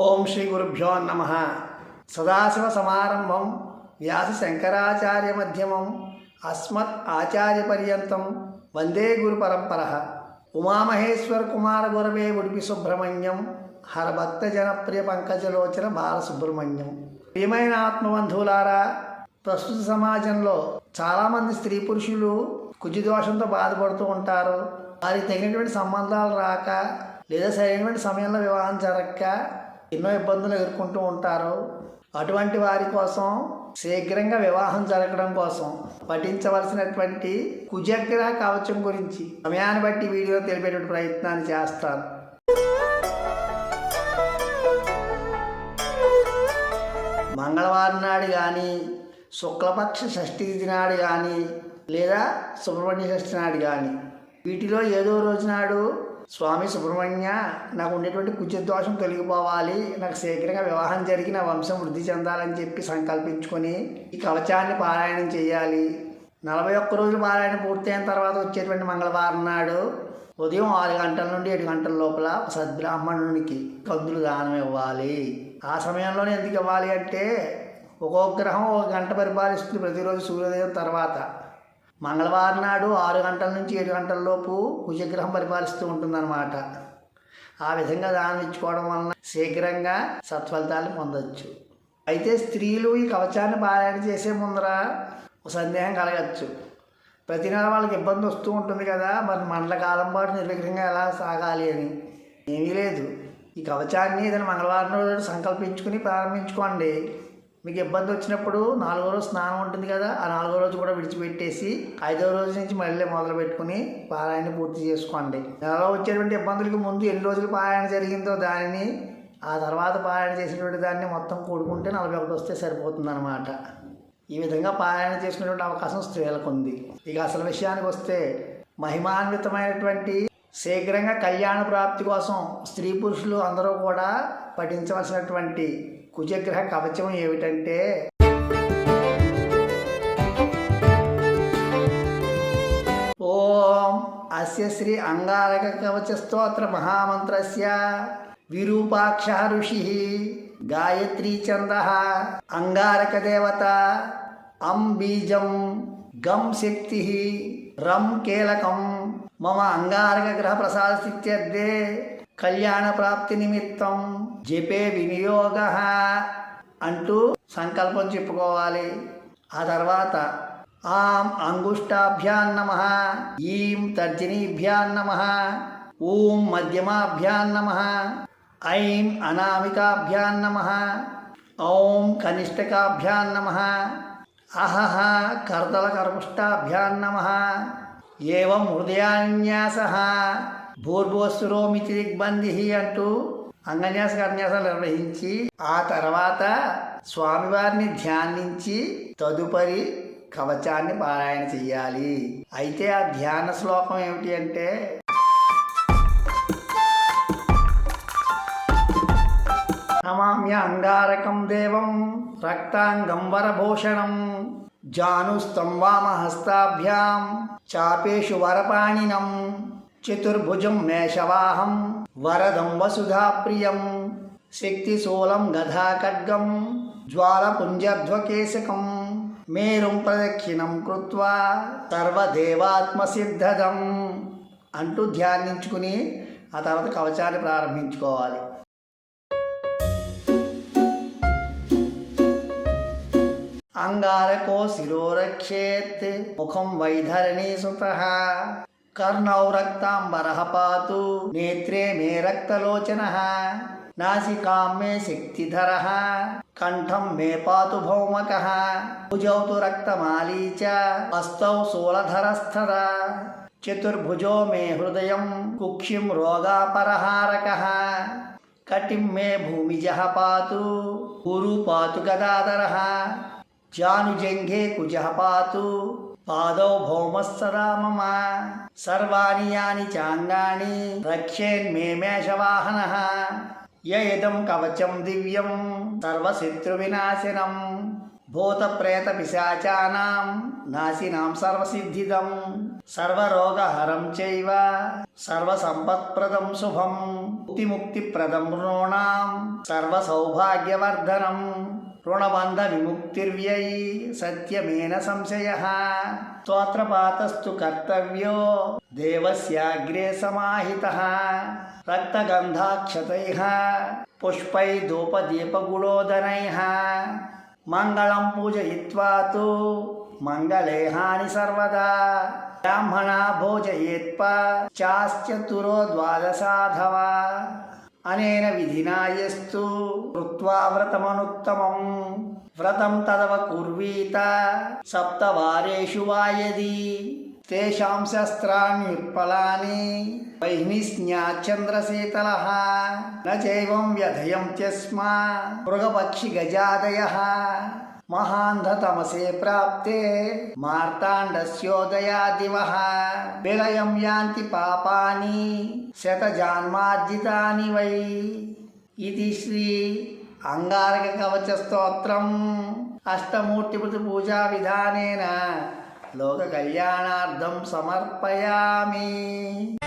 ఓం శ్రీ గురుభ్యో నమ. సదాశివ సమారంభం వ్యాస శంకరాచార్య మధ్యమం అస్మత్ ఆచార్య పర్యంతం వందే గురు పరంపర. ఉమామహేశ్వర కుమార గురవే ఉడిపి సుబ్రహ్మణ్యం హరభక్త జనప్రియ పంకజలోచన బాలసుబ్రహ్మణ్యం ప్రియమైన ఆత్మబంధువులారా ప్రస్తుత సమాజంలో చాలామంది స్త్రీ పురుషులు కుజిదోషంతో బాధపడుతూ ఉంటారు. వారికి తగినటువంటి సంబంధాలు రాక లేదా సరైనటువంటి సమయంలో వివాహం జరగక ఎన్నో ఇబ్బందులు ఎదుర్కొంటూ ఉంటారు. అటువంటి వారి కోసం శీఘ్రంగా వివాహం జరగడం కోసం పఠించవలసినటువంటి కుజగ్రహ కవచం గురించి సమయాన్ని బట్టి వీడియో తెలిపేటువంటి ప్రయత్నాన్ని చేస్తాను. మంగళవారం నాడు కానీ శుక్లపక్ష షష్ఠి తిథి నాడు కానీ లేదా సుబ్రహ్మణ్య షష్ఠి నాడు కానీ వీటిలో ఏదో రోజు నాడు స్వామి సుబ్రహ్మణ్య నాకు ఉండేటువంటి కుజదోషం తొలగిపోవాలి నాకు శీఘ్రంగా వివాహం జరిగి నా వంశం వృద్ధి చెందాలని చెప్పి సంకల్పించుకొని ఈ కవచాన్ని పారాయణం చేయాలి. నలభై ఒక్క రోజులు పారాయణ పూర్తయిన తర్వాత వచ్చేటువంటి మంగళవారం నాడు ఉదయం ఆరు గంటల నుండి ఏడు గంటల లోపల సద్బ్రాహ్మణునికి కందులు దానం ఇవ్వాలి. ఆ సమయంలోనే ఎందుకు ఇవ్వాలి అంటే ఒక్కొక్క గ్రహం ఒక గంట పరిపాలిస్తుంది. ప్రతిరోజు సూర్యోదయం తర్వాత మంగళవారం నాడు ఆరు గంటల నుంచి ఏడు గంటల లోపు కుజగ్రహం పరిపాలిస్తూ ఉంటుందన్నమాట. ఆ విధంగా దానం ఇచ్చుకోవడం వలన శీఘ్రంగా సత్ఫలితాలు పొందొచ్చు. అయితే స్త్రీలు ఈ కవచాన్ని పారాయణ చేసే ముందర సందేహం కలగచ్చు. ప్రతి నెల వాళ్ళకి ఇబ్బంది వస్తూ ఉంటుంది కదా మరి మండల కాలం పాటు నిర్విఘ్నంగా ఎలా సాగాలి అని? ఏమీ లేదు. ఈ కవచాన్ని ఏదైనా మంగళవారం రోజు సంకల్పించుకుని ప్రారంభించుకోండి. మీకు ఇబ్బంది వచ్చినప్పుడు నాలుగో రోజు స్నానం ఉంటుంది కదా ఆ నాలుగో రోజు కూడా విడిచిపెట్టేసి ఐదో రోజు నుంచి మళ్ళీ మొదలు పెట్టుకుని పారాయణ పూర్తి చేసుకోండి. నెలలో వచ్చేటువంటి ఇబ్బందులకి ముందు ఎన్ని రోజులు పారాయణ జరిగిందో దానిని ఆ తర్వాత పారాయణ చేసినటువంటి దాన్ని మొత్తం కూడుకుంటే నలభై ఒకటి వస్తే సరిపోతుంది అనమాట ఈ విధంగా పారాయణ చేసుకునేటువంటి అవకాశం స్త్రీలకు ఉంది. ఇక అసలు విషయానికి వస్తే మహిమాన్వితమైనటువంటి శీఘ్రంగా కళ్యాణ ప్రాప్తి కోసం స్త్రీ పురుషులు అందరూ కూడా పఠించవలసినటువంటి కుజగ్రహ కవచం ఏమిటంటే? ఓం అస్య శ్రీ అంగారక కవచ స్తోత్ర మహామంత్రస్య. విరూపాక్ష ఋషి గాయత్రీ ఛంద అంగారక దేవత. అంబీజం గం శక్తి రం కీలకం. మమ అంగారక గ్రహ ప్రసాద స్థిత్యర్థే కళ్యాణ ప్రాప్తి నిమిత్తం జపే వినియోగ అంటూ సంకల్పం చెప్పుకోవాలి. ఆ తర్వాత ఆం అంగుష్టాభ్యాన్ నమ ఈం తర్జనీభ్యాన్ నమ ఊం మధ్యమాభ్యాన్ నమ ఐం అనామికాభ్యాన్ నమ ఔం కనిష్టకాభ్యాన్ నమ అహహ కర్దలకర్ముష్టాభ్యాన్ నమ ఏవం హృదయాన్యాస భూర్భోస్సురోమితి దిగ్బంధి అంటూ అంగన్యాస కన్యాసాలు నిర్వహించి ఆ తర్వాత స్వామివారిని ధ్యానించి తదుపరి కవచాన్ని పారాయణ చెయ్యాలి. అయితే ఆ ధ్యాన శ్లోకం ఏమిటి అంటే నమామ్య అంగారకం దేవం రక్తాంగం వరభూషణం జానుస్తం వామహస్తాభ్యాం చాపేషు వరపాణినం చతుర్భుజం మేషవాహం వరదం వసుధాప్రియం శక్తిశూలం గధాఖడ్గం జ్వాలపుంజధ్వకేశకం మేరుం ప్రదక్షిణం కృత్వా సర్వదేవాత్మసిద్ధదం అంటూ ధ్యానించుకుని ఆ తర్వాత కవచాన్ని ప్రారంభించుకోవాలి. अंगारको शिरोरक्षेत् मुखम वैधरणी सुत। कर्णौ रक्ताम्बरः पात, नेत्रे मे रक्तलोचन। नासिका मे शक्तिधर कंठम मे पा भौमक। भुजौ तो रक्तमाली च, हस्तौ चतुर्भुजो मे हृदय कुक्षिम रोगापरहारक। कटिम मे भूमिज पा गुरु पा गदादर జానుజంఘే కుజః పాతు పాదౌ భౌమస్సదా సర్వాణి యాని చాంగాణి రక్షేన్మే మేషవాహన యదం కవచం దివ్యం సర్వశత్రువినాశనం భూత ప్రేత పిశాచానాం నాశినాం సర్వసిద్ధిదం సర్వరోగహరం చైవ సర్వసంపత్ప్రదం శుభం ముక్తిముక్తిప్రదం నృణాం సర్వసౌభాగ్యవర్ధనం ऋणबन्धविमुक्तिर्व्ययी सत्यमेन संशयः। स्तोत्रपातस्तु कर्तव्यो देवस्याग्रे समाहितः। रक्तगन्धाक्षतैः पुष्पैधूपदीपगुणोदनैः मङ्गलं पूजयित्वा तु मङ्गलेहानि सर्वदा। ब्राह्मणा भोजयेत्प चाश्चतुरो द्वादशाधवा। అనేన విధినాయస్తు కృత్వా వ్రతమనుత్తమం. వ్రతం తదవ కుర్వీత సప్తవారేషు వాయది. తేషాం శస్త్రాణ్యుత్పలాని వైహ్నిస్న్యాచంద్రశీతల నైవం వ్యధయం త్యస్మా మృగపక్షి గజాదయ. మహాంధతమసే ప్రాప్తే. మార్తాండస్యోదయాదివ విలయం యాంతి పాపాని శతజాన్మార్జితాని వై. ఇది శ్రీ అంగారక కవచ స్తోత్రం. అష్టమూర్తిపతి పూజా విధానేన. లోక కళ్యాణార్థం సమర్పయామి.